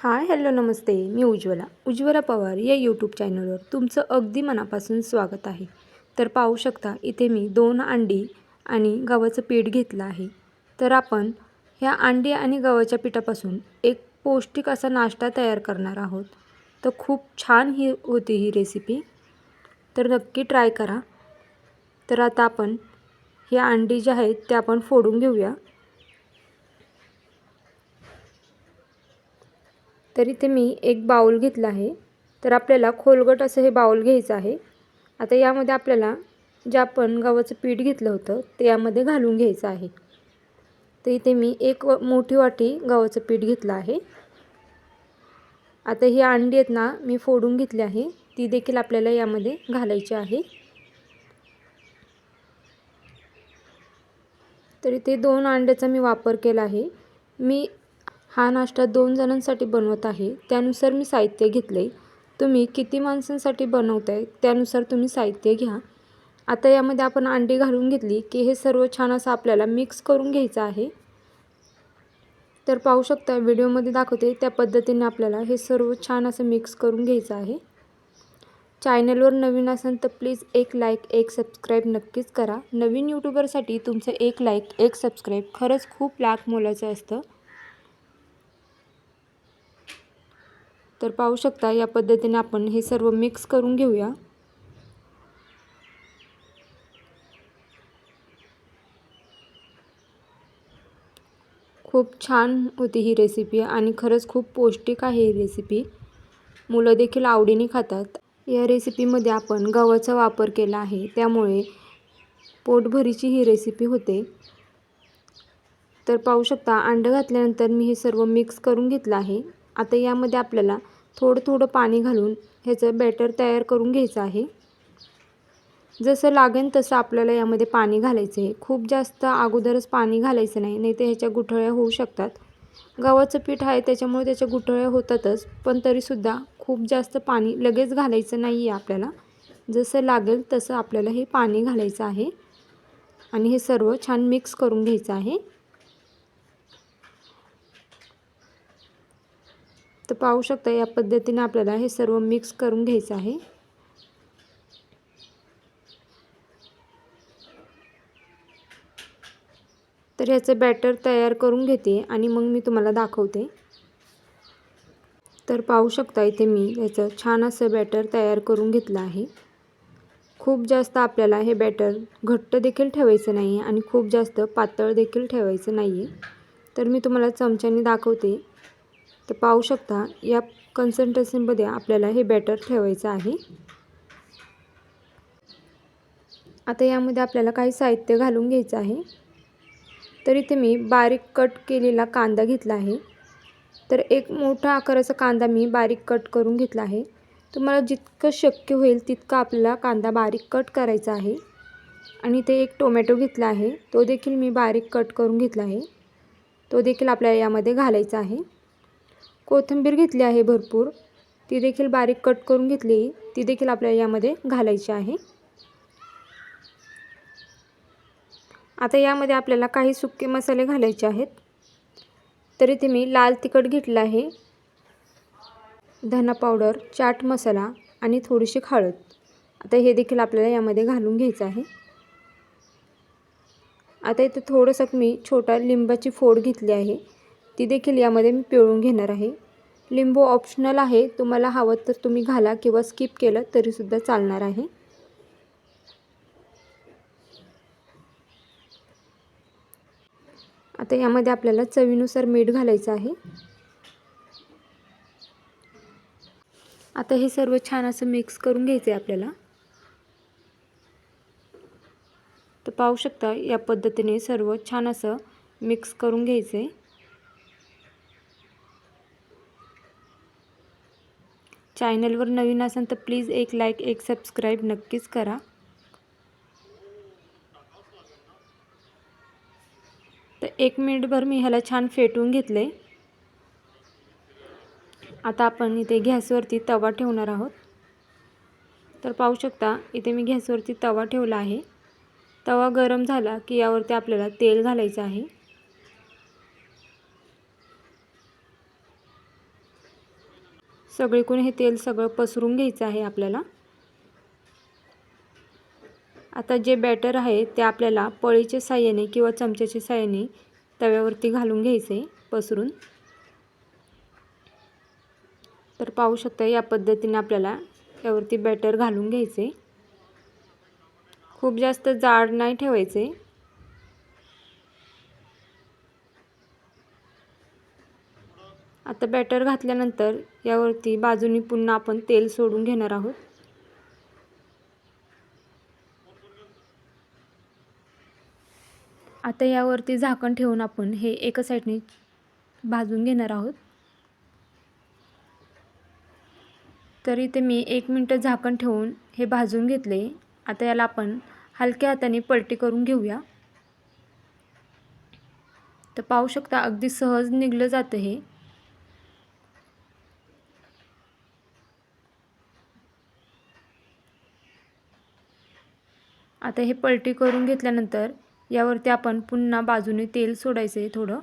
हाय hello नमस्ते. मी उज्ज्वला. उज्ज्वला पवार या यूट्यूब चॅनलवर तुमचं अगदी मनापासून स्वागत आहे. तर पाहू शकता इथे मी दोन अंडी आणि गव्हाचं पीठ घेतलं आहे. तर आपण ह्या अंडी आणि गव्हाच्या पिठापासून एक पौष्टिक असा नाश्ता तयार करणार आहोत. तर खूप छान ही होती ही रेसिपी तर नक्की ट्राय करा. तर आता आपण ह्या अंडी ज्या आहेत त्या आपण फोडून घेऊया. तर इथे मी एक बाऊल घेतला आहे. तर आपल्याला खोलगट असं हे बाऊल घ्यायचं आहे. आता यामध्ये आपल्याला जे आपण गव्हाचं पीठ घेतलं होतं ते यामध्ये घालून घ्यायचं आहे. तर इथे मी एक व मोठी वाटी गव्हाचं पीठ घेतलं आहे. आता ही अंडी आहेत ना मी फोडून घेतली आहे. ती देखील आपल्याला यामध्ये घालायची आहे. तर इथे दोन अंड्याचा मी वापर केला आहे. मी हा नाश्ता दोन जणांसाठी बनवत आहे. त्यानुसार मी साहित्य घेतले. तुम्ही किती माणसांसाठी बनवत आहे त्यानुसार तुम्ही साहित्य घ्या. आता यामध्ये आपण अंडी घालून घेतली की हे सर्व छान असं आपल्याला मिक्स करून घ्यायचं आहे. तर पाहू शकता व्हिडिओमध्ये दाखवते त्या पद्धतीने आपल्याला हे सर्व छान असं मिक्स करून घ्यायचं आहे. चॅनलवर नवीन असाल तर प्लीज एक लाईक एक सबस्क्राईब नक्कीच करा. नवीन यूट्यूबरसाठी तुमचं एक लाईक एक सबस्क्राईब खरंच खूप लाख मोलाचं असतं. तर पाहू शकता या पद्धतीने आपण हे सर्व मिक्स करून घेऊया. खूप छान होती ही रेसिपी आणि खरंच खूप पौष्टिक आहे ही रेसिपी मुलं देखील आवडीने खातात. या रेसिपीमध्ये आपण गव्हाचा वापर केला आहे. त्यामुळे पोटभरीची ही रेसिपी होते. तर पाहू शकता अंडं घातल्यानंतर मी हे सर्व मिक्स करून घेतलं आहे. आता यामध्ये आपल्याला थोडं थोडं पाणी घालून ह्याचं बॅटर तयार करून घ्यायचं आहे. जसं लागेल तसं आपल्याला यामध्ये पाणी घालायचं आहे. खूप जास्त अगोदरच पाणी घालायचं नाही नाही तर ह्याच्या गुठळ्या होऊ शकतात. गव्हाचं पीठ आहे त्याच्यामुळे त्याच्या गुठळ्या होतातच पण तरीसुद्धा खूप जास्त पाणी लगेच घालायचं नाही आहे आपल्याला. जसं लागेल तसं आपल्याला हे पाणी घालायचं आहे. आणि हे सर्व छान मिक्स करून घ्यायचं आहे. तर पाहू शकता या पद्धतीने आपल्याला हे सर्व मिक्स करून घ्यायचं आहे. तर ह्याचं बॅटर तयार करून घेते आणि मग मी तुम्हाला दाखवते. तर पाहू शकता इथे मी याचं छान असं बॅटर तयार करून घेतलं आहे. खूप जास्त आपल्याला हे बॅटर घट्ट देखील ठेवायचं नाही आहे आणि खूप जास्त पातळ देखील ठेवायचं नाही आहे तर मी तुम्हाला चमच्याने दाखवते. तर पाहू शकता या कन्सन्ट्रेशनमध्ये आपल्याला हे बॅटर ठेवायचं आहे. आता यामध्ये आपल्याला काही साहित्य घालून घ्यायचं आहे. तर इथे मी बारीक कट केलेला कांदा घेतला आहे. तर एक मोठा आकाराचा कांदा मी बारीक कट करून घेतला आहे. तुम्हाला जितकं शक्य होईल तितकं आपल्याला कांदा बारीक कट करायचा आहे. आणि ते एक टोमॅटो घेतला आहे. तो देखील मी बारीक कट करून घेतला आहे. तो देखील आपल्याला यामध्ये घालायचा आहे. कोथिंबीर घेतली आहे भरपूर. ती देखील बारीक कट करून घेतली. ती देखील आपल्याला यामध्ये घालायची आहे. आता यामध्ये आपल्याला काही सुके मसाले घालायचे आहेत. तर इथे मी लाल तिखट घेतलं आहे. धना पावडर चाट मसाला आणि थोडीशी हळद आता हे देखील आपल्याला यामध्ये घालून घ्यायचं आहे. आता इथे थोडंसं मी छोटा लिंबाची फोड घेतली आहे. ती देखील यामध्ये मी पिळून घेणार आहे. लिंबू ऑप्शनल आहे. तुम्हाला हवं तर तुम्ही घाला किंवा स्किप केलं तरीसुद्धा चालणार आहे. आता यामध्ये आपल्याला चवीनुसार मीठ घालायचं आहे. आता हे सर्व छान असं मिक्स करून घ्यायचं आहे आपल्याला. तर पाहू शकता या पद्धतीने सर्व छान असं मिक्स करून घ्यायचं आहे चॅनलवर नवीन असाल तर प्लीज एक लाईक एक सबस्क्राईब नक्कीच करा. तर एक मिनिटभर मी ह्याला छान फेटून घेतले. आता आपण इथे गॅसवरती तवा ठेवणार आहोत. तर पाहू शकता इथे मी गॅसवरती तवा ठेवला आहे. तवा गरम झाला की यावरती आपल्याला तेल घालायचं आहे. सगळीकडून हे तेल सगळं पसरून घ्यायचं आहे आपल्याला. आता जे बॅटर आहे ते आपल्याला पळीच्या साह्याने किंवा चमच्याच्या साह्याने तव्यावरती घालून घ्यायचे पसरून. तर पाहू शकता या पद्धतीने आपल्याला यावरती बॅटर घालून घ्यायचे. खूप जास्त जाड नाही ठेवायचे. आता बॅटर घातल्यानंतर यावरती बाजूनी पुन्हा आपण तेल सोडून घेणार आहोत. आता यावरती झाकण ठेवून आपण हे एका साईडने भाजून घेणार आहोत. तर इथे मी एक मिनटं झाकण ठेवून हे भाजून घेतले. आता याला आपण हलक्या हाताने पलटी करून घेऊया. तर पाहू शकता अगदी सहज निघलं जातं हे. आता हे पलटी करून घेतल्यानंतर यावरती आपण पुन्हा बाजूने तेल सोडायचं आहे थोडं.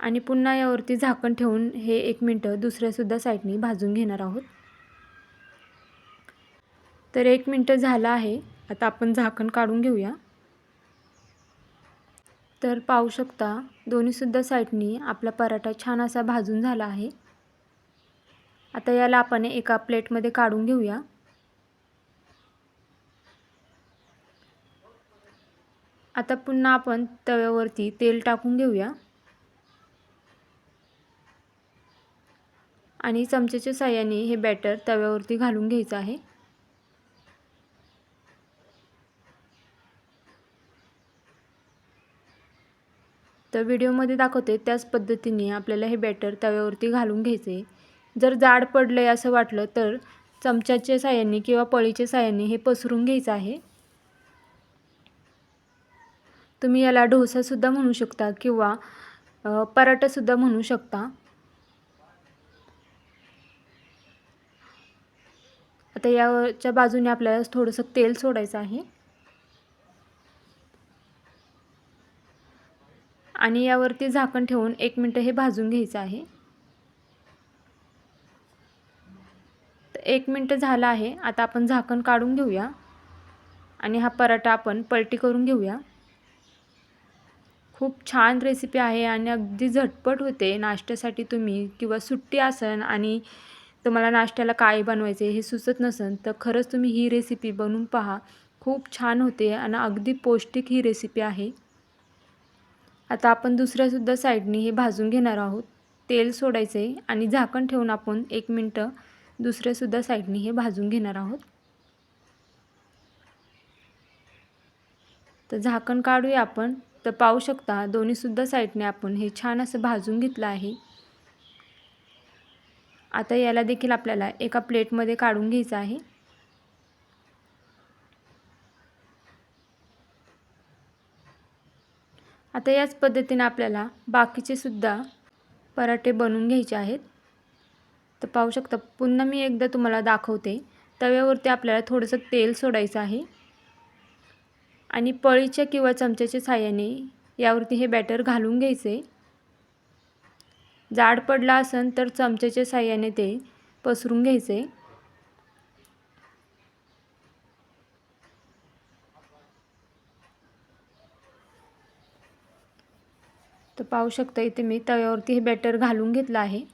आणि पुन्हा यावरती झाकण ठेवून हे एक मिनटं दुसऱ्यासुद्धा साईडनी भाजून घेणार आहोत. तर एक मिनटं झालं आहे. आता आपण झाकण काढून घेऊया. तर पाहू शकता दोन्हीसुद्धा साईडनी आपला पराठा छान असा भाजून झाला आहे. आता याला आपण एका प्लेटमध्ये काढून घेऊया. आता पुन्हा आपण तव्यावरती तेल टाकून घेऊया. आणि चमच्याच्या साह्याने हे बॅटर तव्यावरती घालून घ्यायचं आहे. तर व्हिडिओमध्ये दाखवते त्याच पद्धतीने आपल्याला हे बॅटर तव्यावरती घालून घ्यायचे जर जाड पडलं आहे असं वाटलं तर चमच्याच्या साह्याने किंवा पळीच्या साह्याने हे पसरून घ्यायचं आहे. तुम्ही याला डोसासुद्धा म्हणू शकता किंवा पराठासुद्धा म्हणू शकता. आता याच्या बाजूने आपल्याला थोडंसं तेल सोडायचं आहे. आणि यावरती झाकण ठेवून एक मिनटं हे भाजून घ्यायचं आहे. एक मिनटं झालं आहे. आता आपण झाकण काढून घेऊया. आणि हा पराठा आपण पलटी करून घेऊया. खूप छान रेसिपी आहे आणि अगदी झटपट होते. नाश्त्यासाठी तुम्ही किंवा सुट्टी असन आणि तुम्हाला नाश्त्याला काय बनवायचे हे सुचत नसेल तर खरंच तुम्ही ही रेसिपी बनवून पहा. खूप छान होते आणि अगदी पौष्टिक ही रेसिपी आहे. आता आपण दुसऱ्यासुद्धा साईडने हे भाजून घेणार आहोत. तेल सोडायचे आणि झाकण ठेवून आपण एक मिनटं दुसऱ्यासुद्धा साईडने हे भाजून घेणार आहोत. तर झाकण काढूया आपण. तर पाहू शकता दोन्हीसुद्धा साईडने आपण हे छान असं भाजून घेतलं आहे. आता याला देखील आपल्याला एका प्लेटमध्ये काढून घ्यायचं आहे. आता याच पद्धतीने आपल्याला बाकीचे सुद्धा पराठे बनवून घ्यायचे आहेत. तर पाहू शकता पुन्हा मी एकदा तुम्हाला दाखवते. तव्यावरती आपल्याला थोडंसं तेल सोडायचं आहे. आणि पळीच्या किंवा चमच्याच्या साह्याने यावरती हे बॅटर घालून घ्यायचे. जाड पडला असेल तर चमच्याच्या साह्याने ते पसरून घ्यायचे. तर पाहू शकता इथे मी तव्यावरती हे बॅटर घालून घेतलं आहे.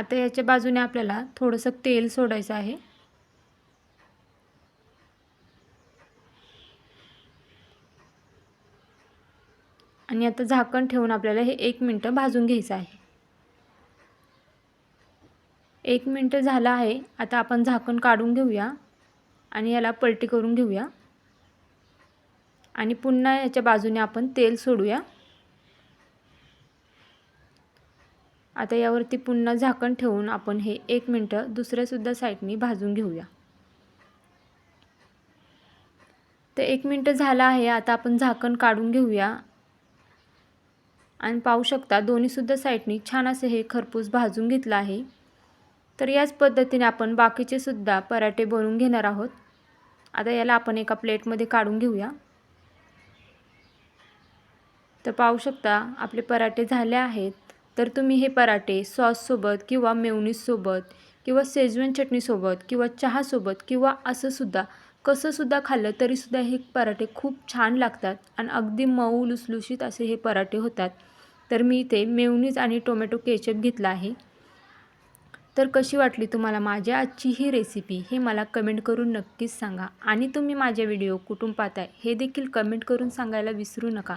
आता याच्या बाजूने आपल्याला थोडंसं तेल सोडायचं आहे. आणि आता झाकण ठेवून आपल्याला हे एक मिनटं भाजून घ्यायचं आहे. एक मिनटं झालं आहे आता आपण झाकण काढून घेऊया आणि याला पलटी करून घेऊया. आणि पुन्हा याच्या बाजूने आपण तेल सोडूया. आता यावरती पुन्हा झाकण ठेवून आपण हे एक मिनटं दुसऱ्यासुद्धा साईडनी भाजून घेऊया. तर एक मिनटं झालं आहे आता आपण झाकण काढून घेऊया. आणि पाहू शकता दोन्हीसुद्धा साईडनी छान असं हे खरपूस भाजून घेतलं आहे. तर याच पद्धतीने आपण बाकीचे सुद्धा पराठे बनवून घेणार आहोत. आता याला आपण एका प्लेटमध्ये काढून घेऊया. तर पाहू शकता आपले पराठे झाले आहेत. तर तुम्ही हे पराठे सॉससोबत किंवा मेवनीजसोबत किंवा सेजवन चटणीसोबत किंवा चहासोबत किंवा असंसुद्धा कसंसुद्धा खाल्लं तरीसुद्धा हे पराठे खूप छान लागतात आणि अगदी मऊ लुसलुशीत असे हे पराठे होतात. तर मी इथे मेवनीज आणि टोमॅटो केचप घेतला आहे. तर कशी वाटली तुम्हाला माझ्या आजची ही रेसिपी हे मला कमेंट करून नक्कीच सांगा. आणि तुम्ही माझ्या व्हिडिओ कुठून पाहताय हे देखील कमेंट करून सांगायला विसरू नका.